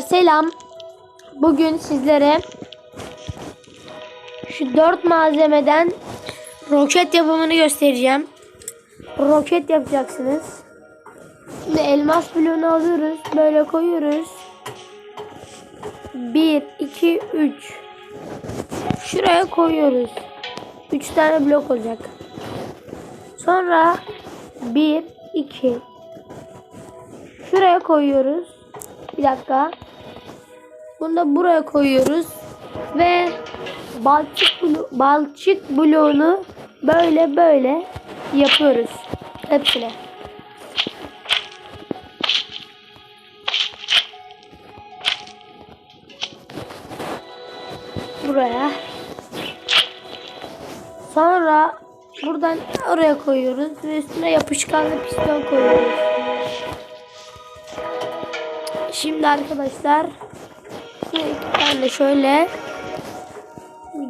Selam. Bugün sizlere şu dört malzemeden roket yapımını göstereceğim. Roket yapacaksınız. Şimdi elmas bloğunu alıyoruz. Böyle koyuyoruz. 1, 2, 3. Şuraya koyuyoruz. 3 tane blok olacak. Sonra 1, 2. Şuraya koyuyoruz. Bir dakika. Bunu da buraya koyuyoruz. Ve balçık, blo balçık bloğunu böyle böyle yapıyoruz. Hepsine. Buraya. Sonra buradan oraya koyuyoruz ve üstüne yapışkanlı piston koyuyoruz. Şimdi arkadaşlar tane şöyle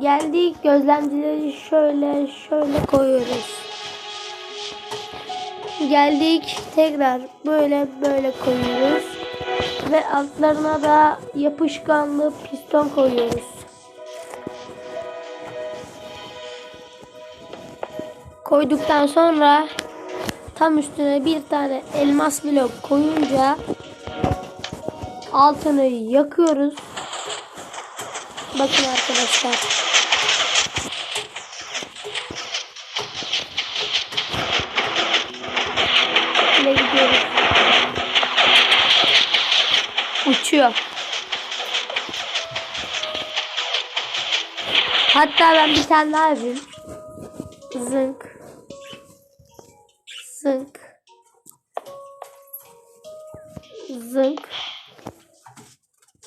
geldik gözlemcileri şöyle şöyle koyuyoruz. Geldik tekrar böyle böyle koyuyoruz ve altlarına da yapışkanlı piston koyuyoruz. Koyduktan sonra tam üstüne bir tane elmas blok koyunca altını yakıyoruz. Bakın arkadaşlar. Ne gidiyoruz? Uçuyor. Hatta ben bir tane daha yapayım. Zınk. Zınk. Zınk.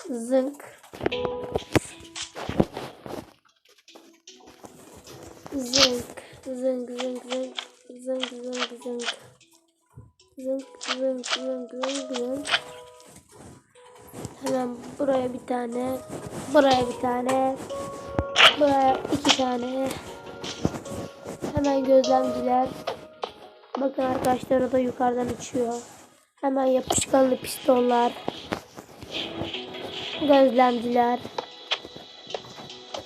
Zınk. Zınk. Zınk zınk zınk. Zınk zınk zınk. Zınk zınk zınk zınk zınk. Hemen buraya bir tane. Buraya bir tane. Buraya iki tane. Hemen gözlemciler. Bakın arkadaşlar o da yukarıdan uçuyor. Hemen yapışkanlı pistonlar gözlemciler.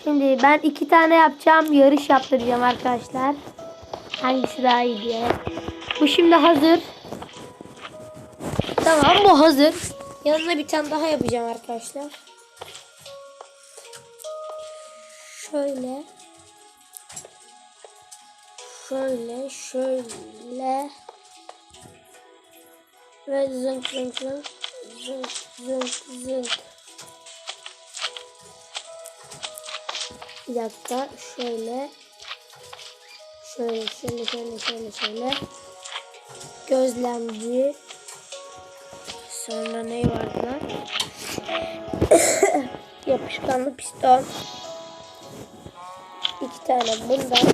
Şimdi ben iki tane yapacağım. Yarış yaptıracağım arkadaşlar. Hangisi daha iyi diye. Bu şimdi hazır. Tamam bu hazır. Yanına bir tane daha yapacağım arkadaşlar. Şöyle. Şöyle, şöyle. Ve zınk zınk zınk. Zınk zınk zınk. Bir dakika şöyle. Şöyle şöyle şöyle şöyle şöyle. Gözlemci. Sonra ne vardı lan? Yapışkanlı piston. İki tane bundan.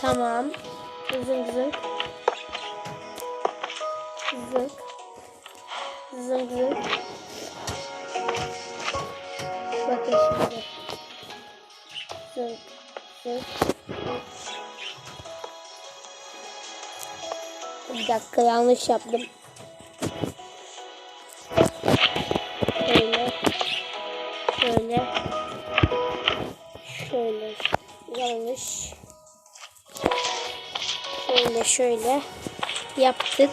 Tamam. Zınk zınk zınk Zınk zınk. Bakın şimdi. Zınk zınk. Bir dakika yanlış yaptım. Şöyle. Şöyle. Şöyle. Yanlış. Şöyle şöyle. Yaptık.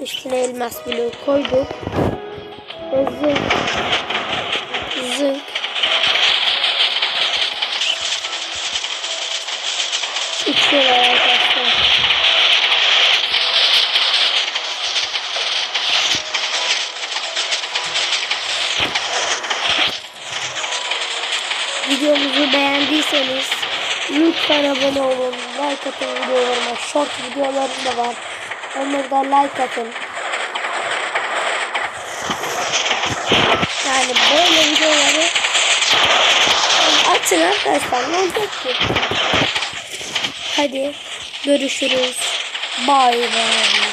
Üstüne elmas bloğu koyduk. Ve zınk. Zınk. Uçuyorlar arkadaşlar. Videomuzu beğendiyseniz lütfen abone olun. Like atın videolarıma. Short videolarım da var. Onları da like atın. Yani böyle videoları atın arkadaşlar. Ne olacak ki? Hadi görüşürüz. Bye bye.